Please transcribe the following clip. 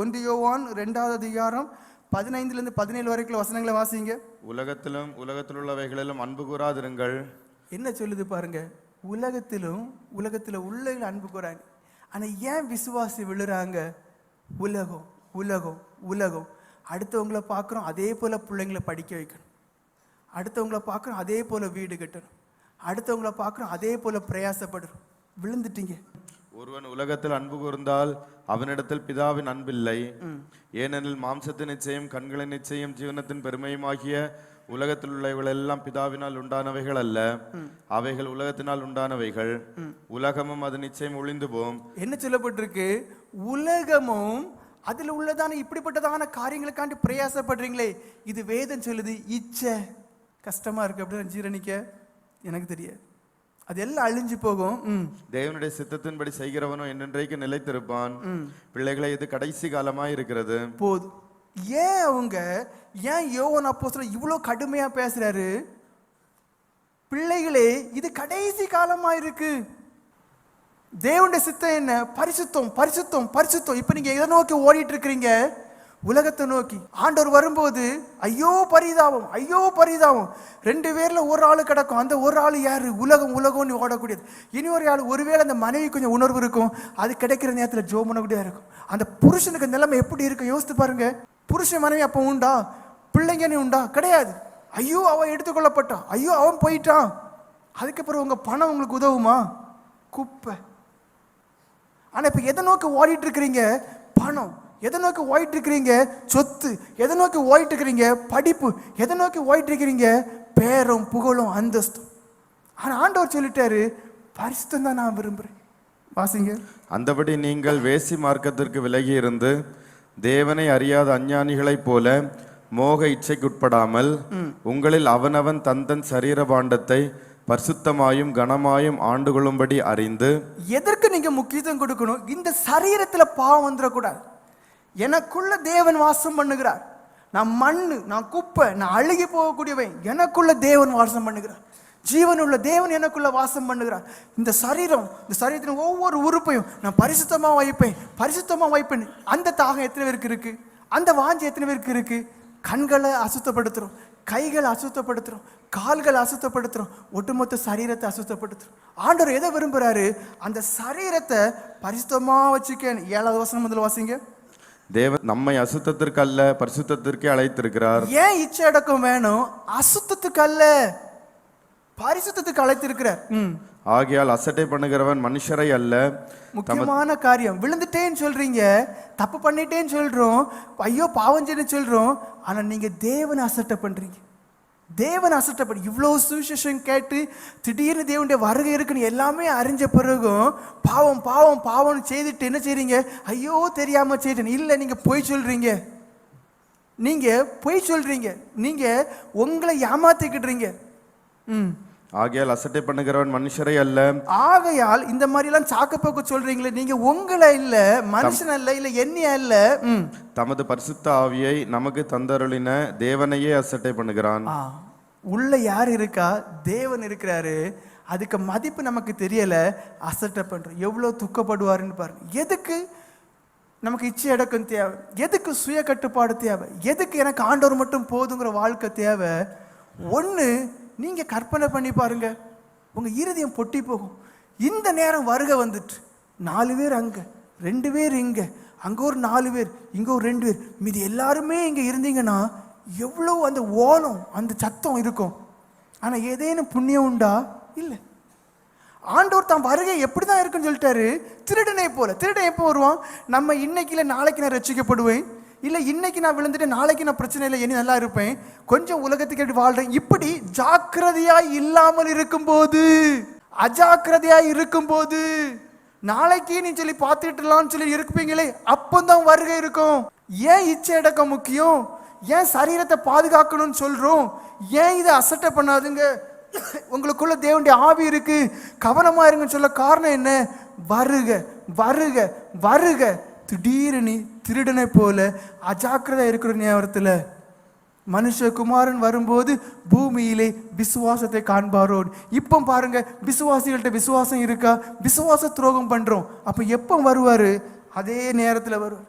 ஒன்று யோவான் ரெண்டாவது அதிகாரம் பதினைந்துலேருந்து பதினேழு வரைக்கும் வசனங்களை வாசிங்க. உலகத்திலும் உலகத்திலுள்ளவைகளிலும் அன்பு கூறாதிருங்கள். என்ன சொல்லுது பாருங்க? உலகத்திலும் உலகத்தில் உள்ள அன்பு கூறாங்க. ஆனால் ஏன் விசுவாசி விழுறாங்க? உலகம் உலகம் உலகம். அடுத்தவங்கள பார்க்குறோம் அதே போல் பிள்ளைங்களை படிக்க வைக்கணும். அடுத்தவங்கள பார்க்குறோம் அதே போல் வீடு கட்டணும். அடுத்தவங்கள பார்க்குறோம் அதே போல் பிரயாசப்படுறோம் விழுந்துட்டீங்க. ஒருவன் உலகத்தில் அன்பு கூர்ந்தால் அவனிடத்தில் பிதாவின் அன்பில்லை. ஏனெனில் மாம்சத்தின் நிச்சயம் கண்களின் நிச்சயம் ஜீவனத்தின் பெருமையுமாகிய உலகத்தில் உள்ளவைகள் எல்லாம் பிதாவினால் உண்டானவைகள் அல்ல. அவைகள் உலகத்தினால் உண்டானவைகள். உலகமும் அது நிச்சயம் ஒளிந்து போம். என்ன சொல்லப்பட்டிருக்கு? உலகமும் அதில் உள்ளதான இப்படிப்பட்டதான காரியங்களுக்காண்டி பிரயாசப்படுறீங்களே. இது வேதம் சொல்லுது இச்சை. கஷ்டமா இருக்கு அப்படின்னு ஜீரணிக்க எனக்கு தெரியாது. அது எல்லாம் அழிஞ்சு போகும். தேவனுடைய சித்தத்தின்படி செய்கிறவனோ என்றென்றைக்கு நிலைத்திருப்பான். பிள்ளைகளை இது கடைசி காலமாய் இருக்கிறது. போதும் ஏன் அவங்க ஏன் யோவன் அப்போ இவ்வளோ கடுமையா பேசுறாரு? பிள்ளைகளே இது கடைசி காலமா இருக்கு. தேவனுடைய சித்தம் என்ன? பரிசுத்தம் பரிசுத்தம் பரிசுத்தம். இப்போ நீங்க எதை நோக்கி ஓடிட்டு இருக்கிறீங்க? உலகத்தை நோக்கி. ஆண்டவர் வரும்போது ஐயோ பரிதாபம் ஐயோ பரிதாபம். ரெண்டு பேரில் ஒரு ஆள் கிடக்கும். அந்த ஒரு ஆள் யார்? உலகம் உலகம்னு ஓடக்கூடியது. இனி ஒரு ஆள் ஒருவேளை அந்த மனைவி கொஞ்சம் உணர்வு இருக்கும். அது கிடைக்கிற நேரத்தில் ஜோ பண்ணக்கூடியதா இருக்கும். அந்த புருஷனுக்கு நிலைமை எப்படி இருக்கும் யோசித்து பாருங்க. புருஷன் மனைவி அப்போ உண்டா? பிள்ளைங்கன்னு உண்டா? கிடையாது. ஐயோ அவன் எடுத்துக்கொள்ளப்பட்டான் ஐயோ அவன் போயிட்டான். அதுக்கப்புறம் உங்கள் பணம் உங்களுக்கு உதவுமா? குப்பை. ஆனால் இப்போ எதை நோக்கி ஓடிட்டு இருக்கிறீங்க? பணம். எதை நோக்கி ஓடிட்டு இருக்கிறீங்க சொத்து. எதை நோக்கி ஓடிட்டு இருக்கிறீங்க படிப்பு. எதை நோக்கி ஓடிட்டு இருக்கிறீங்க பேரும் புகழும் அந்தஸ்தும் ஆனா ஆண்டவர் சொல்லிட்டாரு பரிசுத்தம் தான் நான் விரும்புறேன். வாசிங்க. அந்தபடி நீங்கள் வேசி மார்க்கத்திற்கு விலகி இருந்து தேவனை அறியாத அஞ்ஞானிகளைப் போல மோக இச்சைக்குட்படாமல் உங்களில் அவனவன் தந்தன் சரீர பாண்டத்தை பரிசுத்தமாயும் கனமாயும் ஆண்டு கொள்ளும்படி அறிந்து எதற்கு நீங்க முக்கியத்துவம் கொடுக்கணும்? இந்த சரீரத்துல பாவம் வந்துடக்கூடாது எனக்குள்ள தேவன் வாசம் பண்ணுகிறார். நான் மண் நான் குப்பை நான் அழுகி போகக்கூடியவன் எனக்குள்ள தேவன் வாசம் பண்ணுகிறார். ஜீவனுள்ள தேவன் எனக்குள்ள வாசம் பண்ணுகிறார். இந்த சரீரம் இந்த சரீரத்தின் ஒவ்வொரு உறுப்பையும் நான் பரிசுத்தமாக வைப்பேன் பரிசுத்தமாக வைப்பேன். அந்த தாகம் எத்தனை பேருக்கு இருக்கு? அந்த வாஞ்சி எத்தனை பேருக்கு இருக்கு? கண்களை அசுத்தப்படுத்துறோம் கைகளை அசுத்தப்படுத்துறோம் கால்களை அசுத்தப்படுத்துறோம் ஒட்டுமொத்த சரீரத்தை அசுத்தப்படுத்துறோம். ஆண்டவர் எதை விரும்புகிறாரு அந்த சரீரத்தை பரிசுத்தமாக வச்சுக்க ஏழாவது வசனம் முதல்ல வாசிங்க. தேவன் நம்மை அசுத்தத்திற்கு அல்ல பரிசுத்தத்திற்கே அழைத்திருக்கிறார். ஏன் இச்சை அடக்கம் வேணும்? அசுத்தத்துக்கு அல்ல பரிசுத்தத்துக்கு அழைத்திருக்கிறார் ம். ஆகையால் அசட்டை பண்ணுகிறவன் மனுஷரை அல்ல. முக்கியமான காரியம். விழுந்துட்டேன்னு சொல்றீங்க. தப்பு பண்ணிட்டேன்னு சொல்றோம். ஐயோ பாவம் செய்யணும்னு சொல்றோம். ஆனா நீங்க தேவனை அசட்டை பண்றீங்க. தேவன் அசட்டப்படி இவ்வளோ சுவிசேஷம் கேட்டு திடீர்னு தேவனுடைய வருகை இருக்குன்னு எல்லாமே அறிஞ்ச பிறகும் பாவம் பாவம் பாவம்னு செய்துட்டு என்ன செய்கிறீங்க ஐயோ தெரியாமல் செய்தேன் இல்லை நீங்கள் பொய் சொல்கிறீங்க நீங்கள் பொய் சொல்கிறீங்க நீங்கள் உங்களை ஏமாத்திக்கிடுறீங்க ம். ஆகையால் அசட்டை பண்ணுகிறவன் மனுஷரை அல்ல. ஆகையால் இந்த மாதிரி எல்லாம் சாக்கப்போக்கு சொல்றீங்களே நீங்க உங்களை இல்ல மனுஷன் அல்ல இல்ல என்னைய அல்ல. தமது பரிசுத்த ஆவியை நமக்கு தந்தருளின தேவனையே அசட்டை பண்ணுகிறான். உள்ள யார் இருக்கா? தேவன் இருக்கிறாரு. அதுக்கு மதிப்பு நமக்கு தெரியல. அசட்டை பண்றோம் எவ்வளவு துக்கப்படுவாருன்னு பாருங்க. எதுக்கு நமக்கு இச்சை அடக்கம் தேவை? எதுக்கு சுய கட்டுப்பாடு தேவை? எதுக்கு எனக்கு ஆண்டவர் மட்டும் போதுங்கிற வாழ்க்கை தேவை? ஒன்று நீங்கள் கற்பனை பண்ணி பாருங்க. உங்கள் இருதயம் பொட்டி போகும். இந்த நேரம் வருகை வந்துட்டு. நாலு பேர் அங்கே ரெண்டு பேர் இங்கே அங்கே ஒரு நாலு பேர் இங்கே ஒரு ரெண்டு பேர். மீதி எல்லாருமே இங்கே இருந்தீங்கன்னா எவ்வளோ அந்த ஓலம் அந்த சத்தம் இருக்கும். ஆனால் ஏதேனும் புண்ணியம் உண்டா? இல்லை. ஆண்டோர் தான் வருகை எப்படி தான் இருக்குன்னு சொல்லிட்டாரு? திருடனை போல. திருடன் எப்போ வருவான்? நம்ம இன்னைக்கு இல்லை நாளைக்கு நான் ரசிக்கப்படுவேன் இல்லை இன்னைக்கு நான் விழுந்துட்டு நாளைக்கு நான் பிரச்சனை இல்லை இனி நல்லா இருப்பேன். கொஞ்சம் உலகத்துக்கு எப்படி வாழ்றேன்? இப்படி ஜாக்கிரதையாய் இல்லாமல் இருக்கும்போது அஜாக்கிரதையாய் இருக்கும்போது நாளைக்கு நீ சொல்லி பார்த்துட்டுலான்னு சொல்லி இருப்பீங்களே அப்போதான் வருகை இருக்கும். ஏன் இச்சை அடக்கம் முக்கியம்? ஏன் சரீரத்தை பாதுகாக்கணும்னு சொல்றோம்? ஏன் இதை அசட்டை பண்ணாதுங்க? உங்களுக்குள்ள தேவனுடைய ஆவி இருக்கு. கவனமா இருங்கன்னு சொல்ல காரணம் என்ன? வருக வருக வருக. திடீர்னு திருடனை போல அஜாக்கிரதை இருக்கிற நேரத்தில் மனுஷகுமாரன் வரும்போது பூமியிலே விசுவாசத்தை காண்பாரோ இப்போ பாருங்க விசுவாசிகள்கிட்ட விசுவாசம் இருக்கா? விசுவாச துரோகம் பண்ணுறோம் அப்போ எப்போ வருவார்? அதே நேரத்தில் வருவார்.